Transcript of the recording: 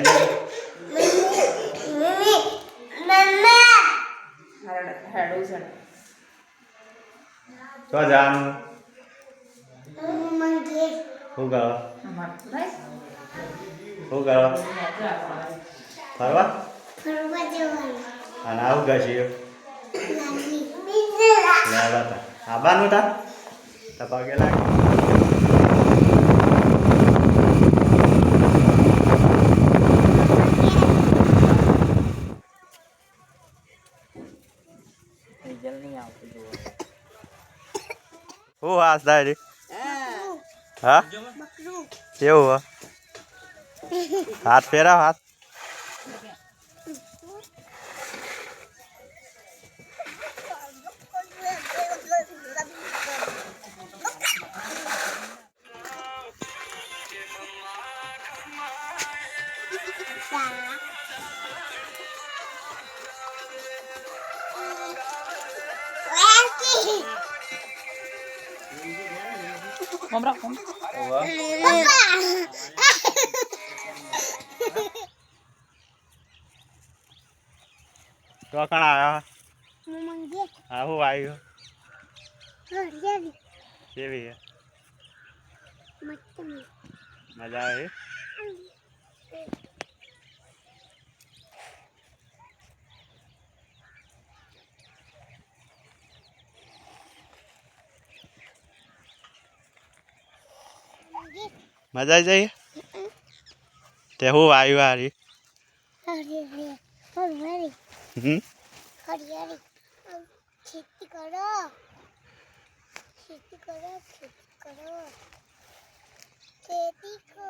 જઈ હેડ- હેડું છે. તો જવાનું શું કરો અમાર બસ. શું કરો મેચ રાખવાનું. ફરવા અને આવું ઘસ્યું લેવા તા આબાનું તા તા પગે લાગ ડીઝલ નહીં આવતું જુઓ. હું હાસ દાડી હા કેવું હો હાથ ફેરાવ હાથ મમરા, મમ. તો કણ આવ્યા હા હું આવ્યું કેવી છે મજા આવી મજા આવી જઈ તે હું આવ્યું હારી હમ ખેતી કરો ખેતી કરો ખેતી કરો ખેતી કરો